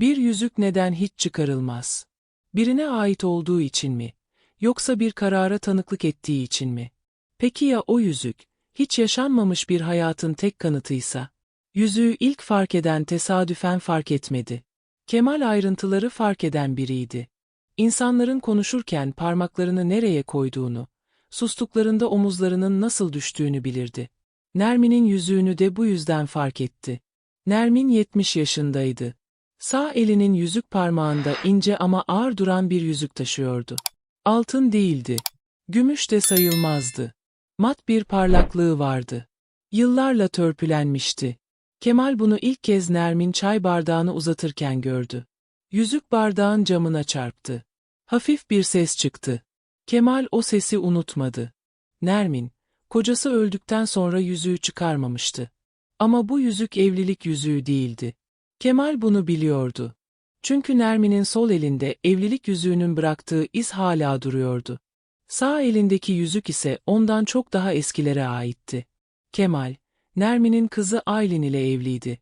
Bir yüzük neden hiç çıkarılmaz? Birine ait olduğu için mi? Yoksa bir karara tanıklık ettiği için mi? Peki ya o yüzük, hiç yaşanmamış bir hayatın tek kanıtıysa? Yüzüğü ilk fark eden tesadüfen fark etmedi. Kemal ayrıntıları fark eden biriydi. İnsanların konuşurken parmaklarını nereye koyduğunu, sustuklarında omuzlarının nasıl düştüğünü bilirdi. Nermin'in yüzüğünü de bu yüzden fark etti. Nermin 70 yaşındaydı. Sağ elinin yüzük parmağında ince ama ağır duran bir yüzük taşıyordu. Altın değildi. Gümüş de sayılmazdı. Mat bir parlaklığı vardı. Yıllarla törpülenmişti. Kemal bunu ilk kez Nermin çay bardağını uzatırken gördü. Yüzük bardağın camına çarptı. Hafif bir ses çıktı. Kemal o sesi unutmadı. Nermin, kocası öldükten sonra yüzüğü çıkarmamıştı. Ama bu yüzük evlilik yüzüğü değildi. Kemal bunu biliyordu. Çünkü Nermin'in sol elinde evlilik yüzüğünün bıraktığı iz hala duruyordu. Sağ elindeki yüzük ise ondan çok daha eskilere aitti. Kemal, Nermin'in kızı Aylin ile evliydi.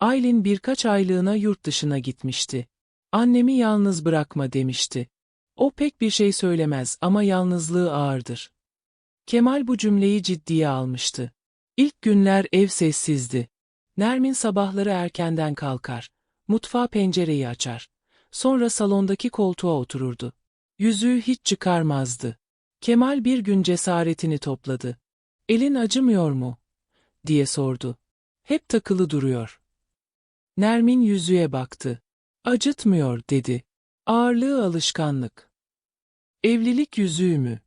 Aylin birkaç aylığına yurt dışına gitmişti. Annemi yalnız bırakma demişti. O pek bir şey söylemez ama yalnızlığı ağırdır. Kemal bu cümleyi ciddiye almıştı. İlk günler ev sessizdi. Nermin sabahları erkenden kalkar. Mutfağa pencereyi açar. Sonra salondaki koltuğa otururdu. Yüzüğü hiç çıkarmazdı. Kemal bir gün cesaretini topladı. Elin acımıyor mu? diye sordu. Hep takılı duruyor. Nermin yüzüğe baktı. Acıtmıyor dedi. Ağırlığı alışkanlık. Evlilik yüzüğü mü?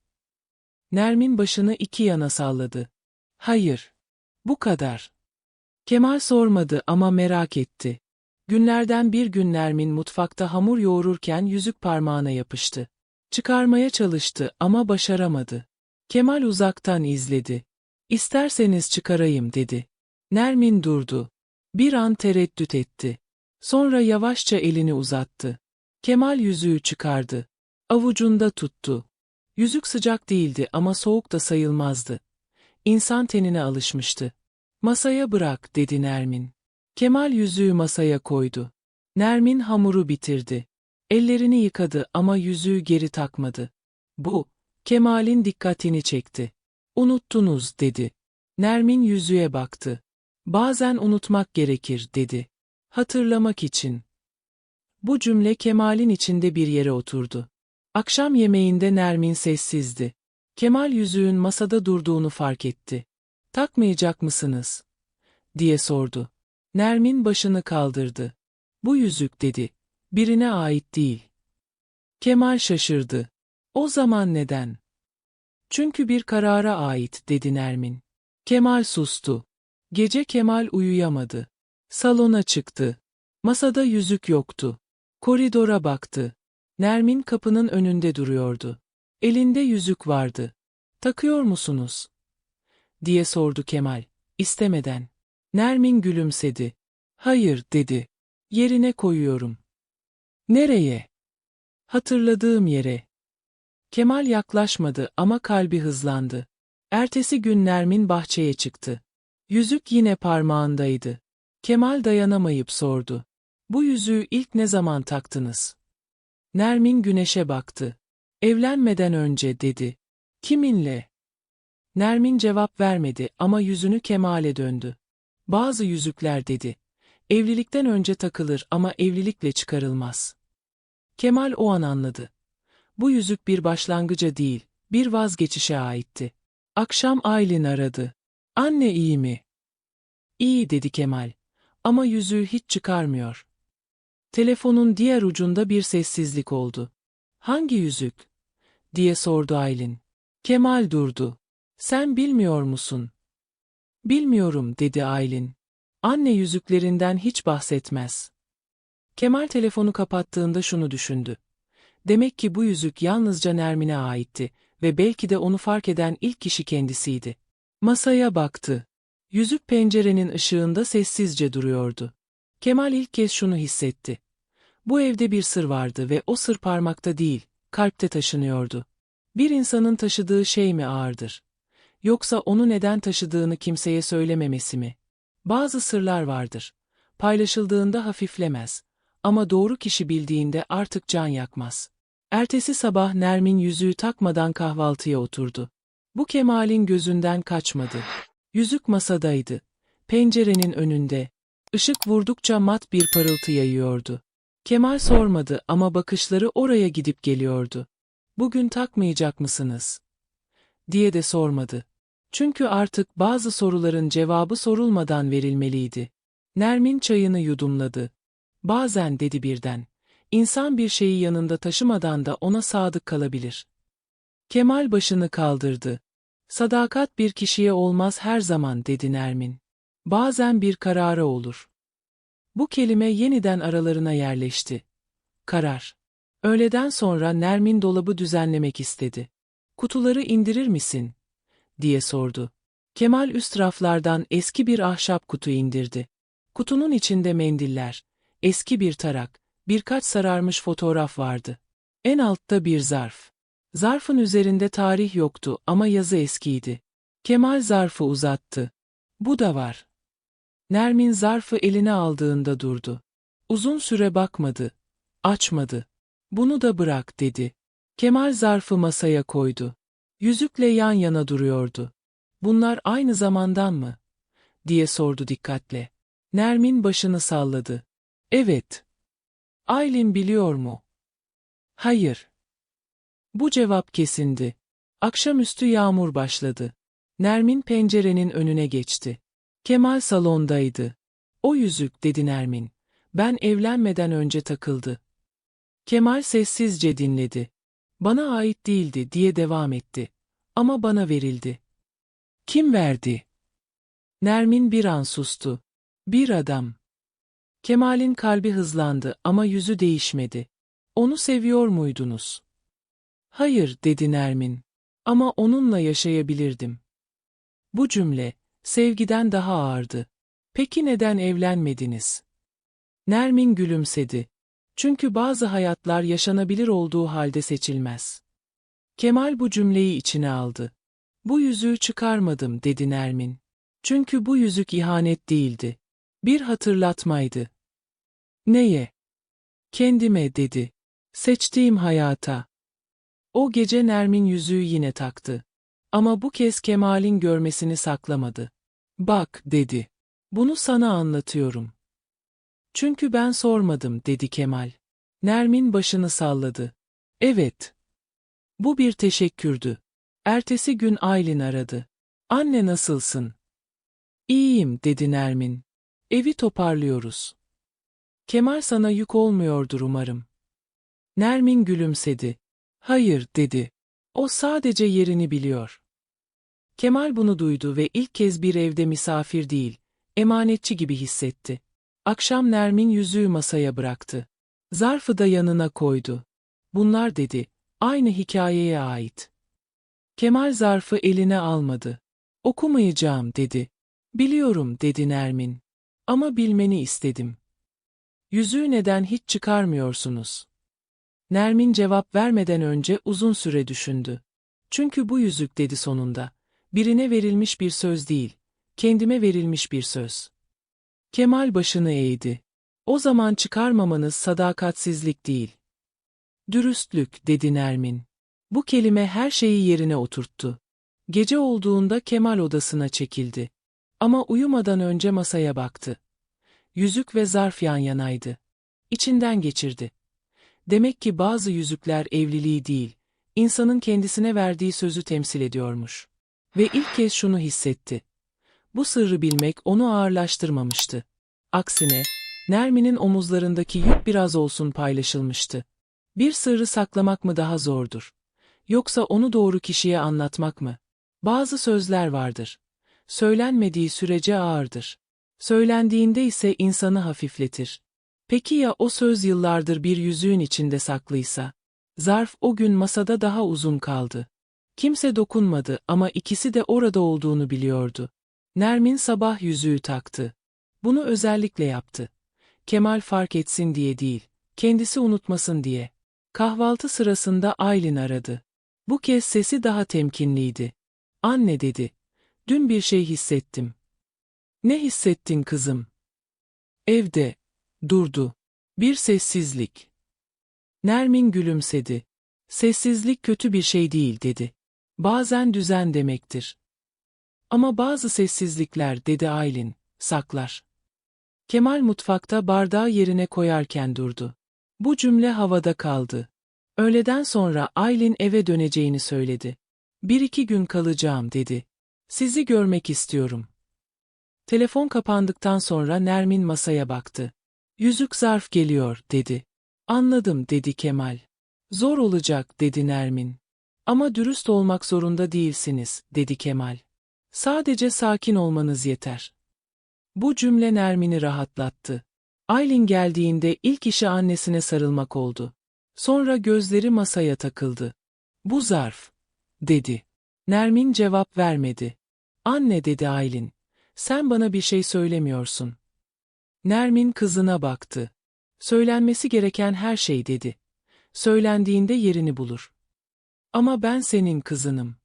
Nermin başını iki yana salladı. Hayır. Bu kadar. Kemal sormadı ama merak etti. Günlerden bir gün Nermin mutfakta hamur yoğururken yüzük parmağına yapıştı. Çıkarmaya çalıştı ama başaramadı. Kemal uzaktan izledi. İsterseniz çıkarayım dedi. Nermin durdu. Bir an tereddüt etti. Sonra yavaşça elini uzattı. Kemal yüzüğü çıkardı. Avucunda tuttu. Yüzük sıcak değildi ama soğuk da sayılmazdı. İnsan tenine alışmıştı. Masaya bırak dedi Nermin. Kemal yüzüğü masaya koydu. Nermin hamuru bitirdi. Ellerini yıkadı ama yüzüğü geri takmadı. Bu, Kemal'in dikkatini çekti. Unuttunuz dedi. Nermin yüzüğe baktı. Bazen unutmak gerekir dedi. Hatırlamak için. Bu cümle Kemal'in içinde bir yere oturdu. Akşam yemeğinde Nermin sessizdi. Kemal yüzüğün masada durduğunu fark etti. Takmayacak mısınız? diye sordu. Nermin başını kaldırdı. Bu yüzük dedi. Birine ait değil. Kemal şaşırdı. O zaman neden? Çünkü bir karara ait dedi Nermin. Kemal sustu. Gece Kemal uyuyamadı. Salona çıktı. Masada yüzük yoktu. Koridora baktı. Nermin kapının önünde duruyordu. Elinde yüzük vardı. Takıyor musunuz? Diye sordu Kemal, istemeden. Nermin gülümsedi. Hayır, dedi. Yerine koyuyorum. Nereye? Hatırladığım yere. Kemal yaklaşmadı ama kalbi hızlandı. Ertesi gün Nermin bahçeye çıktı. Yüzük yine parmağındaydı. Kemal dayanamayıp sordu. Bu yüzüğü ilk ne zaman taktınız? Nermin güneşe baktı. Evlenmeden önce dedi. Kiminle? Nermin cevap vermedi ama yüzünü Kemal'e döndü. Bazı yüzükler dedi. Evlilikten önce takılır ama evlilikle çıkarılmaz. Kemal o an anladı. Bu yüzük bir başlangıca değil, bir vazgeçişe aitti. Akşam Aylin aradı. Anne iyi mi? İyi dedi Kemal. Ama yüzüğü hiç çıkarmıyor. Telefonun diğer ucunda bir sessizlik oldu. Hangi yüzük? diye sordu Aylin. Kemal durdu. Sen bilmiyor musun? Bilmiyorum dedi Aylin. Anne yüzüklerinden hiç bahsetmez. Kemal telefonu kapattığında şunu düşündü. Demek ki bu yüzük yalnızca Nermin'e aitti ve belki de onu fark eden ilk kişi kendisiydi. Masaya baktı. Yüzük pencerenin ışığında sessizce duruyordu. Kemal ilk kez şunu hissetti. Bu evde bir sır vardı ve o sır parmakta değil, kalpte taşınıyordu. Bir insanın taşıdığı şey mi ağırdır? Yoksa onu neden taşıdığını kimseye söylememesi mi? Bazı sırlar vardır. Paylaşıldığında hafiflemez. ama doğru kişi bildiğinde artık can yakmaz. Ertesi sabah Nermin yüzüğü takmadan kahvaltıya oturdu. Bu Kemal'in gözünden kaçmadı. Yüzük masadaydı. Pencerenin önünde. Işık vurdukça mat bir parıltı yayıyordu. Kemal sormadı ama bakışları oraya gidip geliyordu. Bugün takmayacak mısınız? diye de sormadı. Çünkü artık bazı soruların cevabı sorulmadan verilmeliydi. Nermin çayını yudumladı. Bazen dedi birden. İnsan bir şeyi yanında taşımadan da ona sadık kalabilir. Kemal başını kaldırdı. Sadakat bir kişiye olmaz her zaman dedi Nermin. Bazen bir karara olur. Bu kelime yeniden aralarına yerleşti. Karar. Öğleden sonra Nermin dolabı düzenlemek istedi. Kutuları indirir misin? Diye sordu. Kemal üst raflardan eski bir ahşap kutu indirdi. Kutunun içinde mendiller, eski bir tarak, birkaç sararmış fotoğraf vardı. En altta bir zarf. Zarfın üzerinde tarih yoktu ama yazı eskiydi. Kemal zarfı uzattı. Bu da var. Nermin zarfı eline aldığında durdu. Uzun süre bakmadı. Açmadı. Bunu da bırak dedi. Kemal zarfı masaya koydu. Yüzükle yan yana duruyordu. Bunlar aynı zamandan mı? diye sordu dikkatle. Nermin başını salladı. Evet. Aylin biliyor mu? Hayır. Bu cevap kesindi. Akşamüstü yağmur başladı. Nermin pencerenin önüne geçti. Kemal salondaydı. O yüzük dedi Nermin. Ben evlenmeden önce takıldı. Kemal sessizce dinledi. Bana ait değildi diye devam etti. Ama bana verildi. Kim verdi? Nermin bir an sustu. Bir adam. Kemal'in kalbi hızlandı ama yüzü değişmedi. Onu seviyor muydunuz? Hayır, dedi Nermin. Ama onunla yaşayabilirdim. Bu cümle, sevgiden daha ağırdı. Peki neden evlenmediniz? Nermin gülümsedi. Çünkü bazı hayatlar yaşanabilir olduğu halde seçilmez. Kemal bu cümleyi içine aldı. Bu yüzüğü çıkarmadım, dedi Nermin. Çünkü bu yüzük ihanet değildi. Bir hatırlatmaydı. Neye? Kendime dedi. Seçtiğim hayata. O gece Nermin yüzüğü yine taktı. Ama bu kez Kemal'in görmesini saklamadı. Bak, dedi. Bunu sana anlatıyorum. Çünkü ben sormadım, dedi Kemal. Nermin başını salladı. Evet. Bu bir teşekkürdü. Ertesi gün Aylin aradı. Anne nasılsın? İyiyim, dedi Nermin. Evi toparlıyoruz. Kemal sana yük olmuyordur umarım. Nermin gülümsedi. Hayır, dedi. O sadece yerini biliyor. Kemal bunu duydu ve ilk kez bir evde misafir değil, emanetçi gibi hissetti. Akşam Nermin yüzüğü masaya bıraktı. Zarfı da yanına koydu. Bunlar dedi, aynı hikayeye ait. Kemal zarfı eline almadı. Okumayacağım dedi. Biliyorum dedi Nermin. Ama bilmeni istedim. Yüzüğü neden hiç çıkarmıyorsunuz? Nermin cevap vermeden önce uzun süre düşündü. Çünkü bu yüzük dedi sonunda. Birine verilmiş bir söz değil, kendime verilmiş bir söz. Kemal başını eğdi. O zaman çıkarmamanız sadakatsizlik değil. Dürüstlük, dedi Nermin. Bu kelime her şeyi yerine oturttu. Gece olduğunda Kemal odasına çekildi. Ama uyumadan önce masaya baktı. Yüzük ve zarf yan yanaydı. İçinden geçirdi. Demek ki bazı yüzükler evliliği değil, insanın kendisine verdiği sözü temsil ediyormuş. Ve ilk kez şunu hissetti. Bu sırrı bilmek onu ağırlaştırmamıştı. Aksine, Nermin'in omuzlarındaki yük biraz olsun paylaşılmıştı. Bir sırrı saklamak mı daha zordur? Yoksa onu doğru kişiye anlatmak mı? Bazı sözler vardır. Söylenmediği sürece ağırdır. Söylendiğinde ise insanı hafifletir. Peki ya o söz yıllardır bir yüzüğün içinde saklıysa? Zarf o gün masada daha uzun kaldı. Kimse dokunmadı ama ikisi de orada olduğunu biliyordu. Nermin sabah yüzüğü taktı. Bunu özellikle yaptı. Kemal fark etsin diye değil, kendisi unutmasın diye. Kahvaltı sırasında Aylin aradı. Bu kez sesi daha temkinliydi. Anne dedi. Dün bir şey hissettim. Ne hissettin kızım? Evde. Durdu. Bir sessizlik. Nermin gülümsedi. Sessizlik kötü bir şey değil dedi. Bazen düzen demektir. Ama bazı sessizlikler dedi Aylin, saklar. Kemal mutfakta bardağı yerine koyarken durdu. Bu cümle havada kaldı. Öğleden sonra Aylin eve döneceğini söyledi. Bir iki gün kalacağım dedi. Sizi görmek istiyorum. Telefon kapandıktan sonra Nermin masaya baktı. Yüzük zarf geliyor dedi. Anladım dedi Kemal. Zor olacak dedi Nermin. Ama dürüst olmak zorunda değilsiniz dedi Kemal. Sadece sakin olmanız yeter. Bu cümle Nermin'i rahatlattı. Aylin geldiğinde ilk işi annesine sarılmak oldu. Sonra gözleri masaya takıldı. Bu zarf, dedi. Nermin cevap vermedi. Anne dedi Aylin. Sen bana bir şey söylemiyorsun. Nermin kızına baktı. Söylenmesi gereken her şey dedi. Söylendiğinde yerini bulur. Ama ben senin kızınım.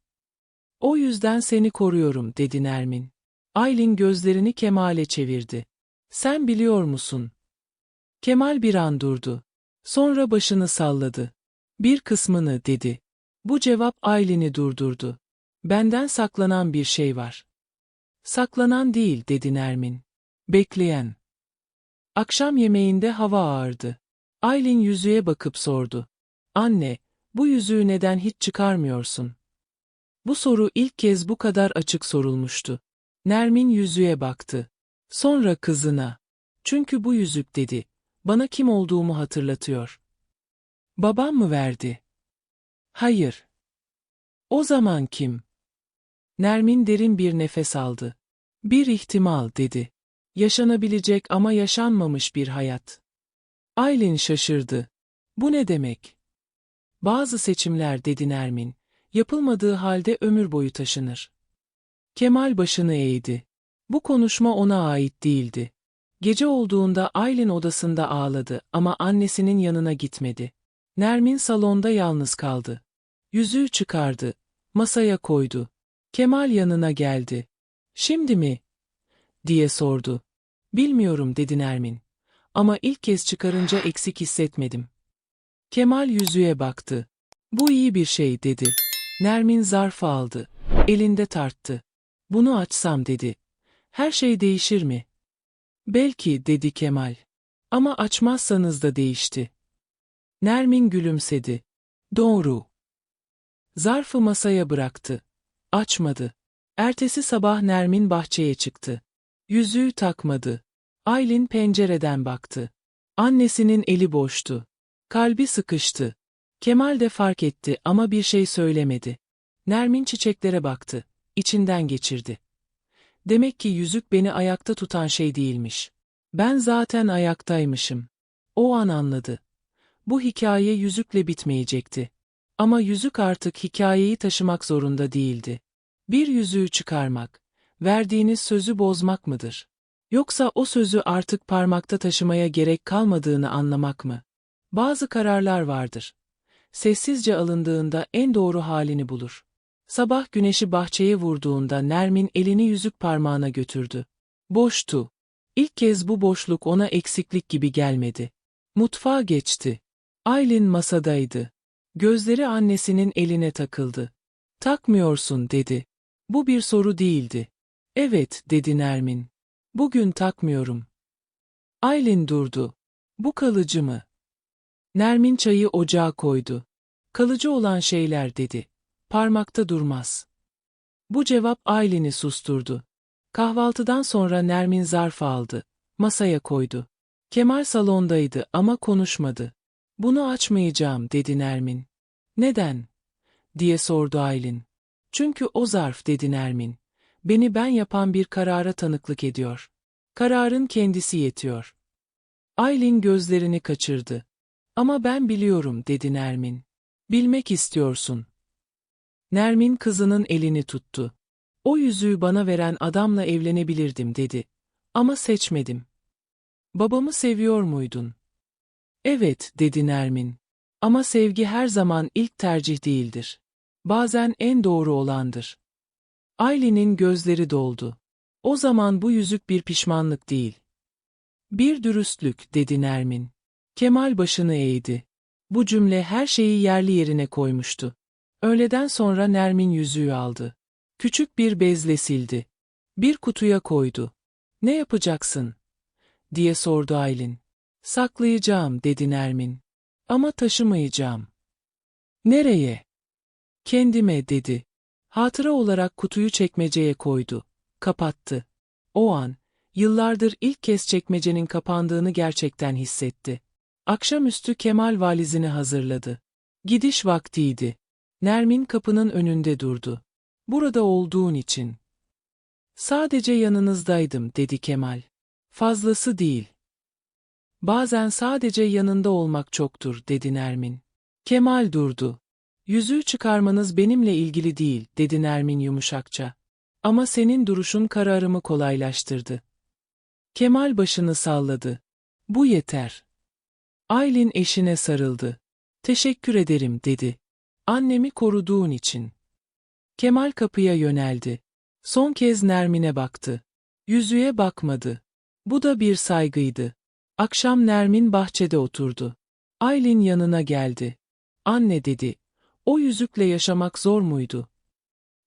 O yüzden seni koruyorum dedi Nermin. Aylin gözlerini Kemal'e çevirdi. Sen biliyor musun? Kemal bir an durdu. Sonra başını salladı. Bir kısmını dedi. Bu cevap Aylin'i durdurdu. Benden saklanan bir şey var. Saklanan değil dedi Nermin. Bekleyen. Akşam yemeğinde hava ağırdı. Aylin yüzüğe bakıp sordu. Anne, bu yüzüğü neden hiç çıkarmıyorsun? Bu soru ilk kez bu kadar açık sorulmuştu. Nermin yüzüğe baktı. Sonra kızına. Çünkü bu yüzük dedi. Bana kim olduğumu hatırlatıyor. Babam mı verdi? Hayır. O zaman kim? Nermin derin bir nefes aldı. Bir ihtimal dedi. Yaşanabilecek ama yaşanmamış bir hayat. Aylin şaşırdı. Bu ne demek? Bazı seçimler dedi Nermin, yapılmadığı halde ömür boyu taşınır. Kemal başını eğdi. Bu konuşma ona ait değildi. Gece olduğunda Aylin odasında ağladı ama annesinin yanına gitmedi. Nermin salonda yalnız kaldı. Yüzüğü çıkardı. Masaya koydu. Kemal yanına geldi. Şimdi mi? diye sordu. Bilmiyorum dedi Nermin. Ama ilk kez çıkarınca eksik hissetmedim. Kemal yüzüğe baktı. Bu iyi bir şey dedi. Nermin zarfı aldı. Elinde tarttı. Bunu açsam dedi. Her şey değişir mi? Belki dedi Kemal. Ama açmazsanız da değişti. Nermin gülümsedi. Doğru. Zarfı masaya bıraktı. Açmadı. Ertesi sabah Nermin bahçeye çıktı. Yüzüğü takmadı. Aylin pencereden baktı. Annesinin eli boştu. Kalbi sıkıştı. Kemal de fark etti ama bir şey söylemedi. Nermin çiçeklere baktı. İçinden geçirdi. Demek ki yüzük beni ayakta tutan şey değilmiş. Ben zaten ayaktaymışım. O an anladı. Bu hikaye yüzükle bitmeyecekti. Ama yüzük artık hikayeyi taşımak zorunda değildi. Bir yüzüğü çıkarmak, verdiğiniz sözü bozmak mıdır? Yoksa o sözü artık parmakta taşımaya gerek kalmadığını anlamak mı? Bazı kararlar vardır. Sessizce alındığında en doğru halini bulur. Sabah güneşi bahçeye vurduğunda Nermin elini yüzük parmağına götürdü. Boştu. İlk kez bu boşluk ona eksiklik gibi gelmedi. Mutfağa geçti. Aylin masadaydı. Gözleri annesinin eline takıldı. Takmıyorsun dedi. Bu bir soru değildi. Evet dedi Nermin. Bugün takmıyorum. Aylin durdu. Bu kalıcı mı? Nermin çayı ocağa koydu. Kalıcı olan şeyler dedi. Parmakta durmaz. Bu cevap Aylin'i susturdu. Kahvaltıdan sonra Nermin zarf aldı. Masaya koydu. Kemal salondaydı ama konuşmadı. Bunu açmayacağım dedi Nermin. Neden? diye sordu Aylin. Çünkü o zarf dedi Nermin. Beni ben yapan bir karara tanıklık ediyor. Kararın kendisi yetiyor. Aylin gözlerini kaçırdı. Ama ben biliyorum dedi Nermin. Bilmek istiyorsun. Nermin kızının elini tuttu. O yüzüğü bana veren adamla evlenebilirdim dedi. Ama seçmedim. Babamı seviyor muydun? Evet dedi Nermin. Ama sevgi her zaman ilk tercih değildir. Bazen en doğru olandır. Aylin'in gözleri doldu. O zaman bu yüzük bir pişmanlık değil. Bir dürüstlük, dedi Nermin. Kemal başını eğdi. Bu cümle her şeyi yerli yerine koymuştu. Öğleden sonra Nermin yüzüğü aldı. Küçük bir bezle sildi. Bir kutuya koydu. Ne yapacaksın? diye sordu Aylin. Saklayacağım dedi Nermin. Ama taşımayacağım. Nereye? Kendime dedi. Hatıra olarak kutuyu çekmeceye koydu. Kapattı. O an, yıllardır ilk kez çekmecenin kapandığını gerçekten hissetti. Akşamüstü Kemal valizini hazırladı. Gidiş vaktiydi. Nermin kapının önünde durdu. Burada olduğun için. Sadece yanınızdaydım dedi Kemal. Fazlası değil. Bazen sadece yanında olmak çoktur dedi Nermin. Kemal durdu. Yüzüğü çıkarmanız benimle ilgili değil dedi Nermin yumuşakça. Ama senin duruşun kararımı kolaylaştırdı. Kemal başını salladı. Bu yeter. Aylin eşine sarıldı. Teşekkür ederim dedi. Annemi koruduğun için. Kemal kapıya yöneldi. Son kez Nermin'e baktı. Yüzüğe bakmadı. Bu da bir saygıydı. Akşam Nermin bahçede oturdu. Aylin yanına geldi. Anne dedi. O yüzükle yaşamak zor muydu?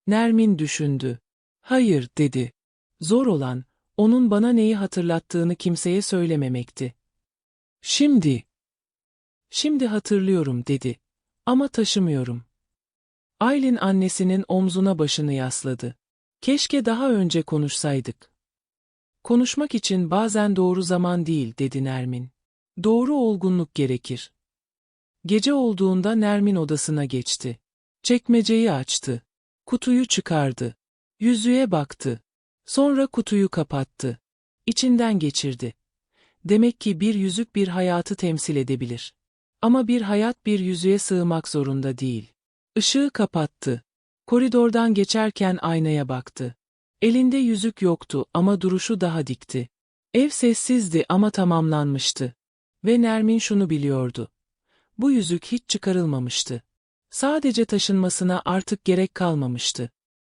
Nermin düşündü. Hayır dedi. Zor olan, onun bana neyi hatırlattığını kimseye söylememekti. Şimdi. Şimdi hatırlıyorum dedi. Ama taşımıyorum. Aylin annesinin omzuna başını yasladı. Keşke daha önce konuşsaydık. Konuşmak için bazen doğru zaman değil dedi Nermin. Doğru olgunluk gerekir. Gece olduğunda Nermin odasına geçti. Çekmeceyi açtı. Kutuyu çıkardı. Yüzüğe baktı. Sonra kutuyu kapattı. İçinden geçirdi. Demek ki bir yüzük bir hayatı temsil edebilir. Ama bir hayat bir yüzüğe sığmak zorunda değil. Işığı kapattı. Koridordan geçerken aynaya baktı. Elinde yüzük yoktu ama duruşu daha dikti. Ev sessizdi ama tamamlanmıştı. Ve Nermin şunu biliyordu. Bu yüzük hiç çıkarılmamıştı. Sadece taşınmasına artık gerek kalmamıştı.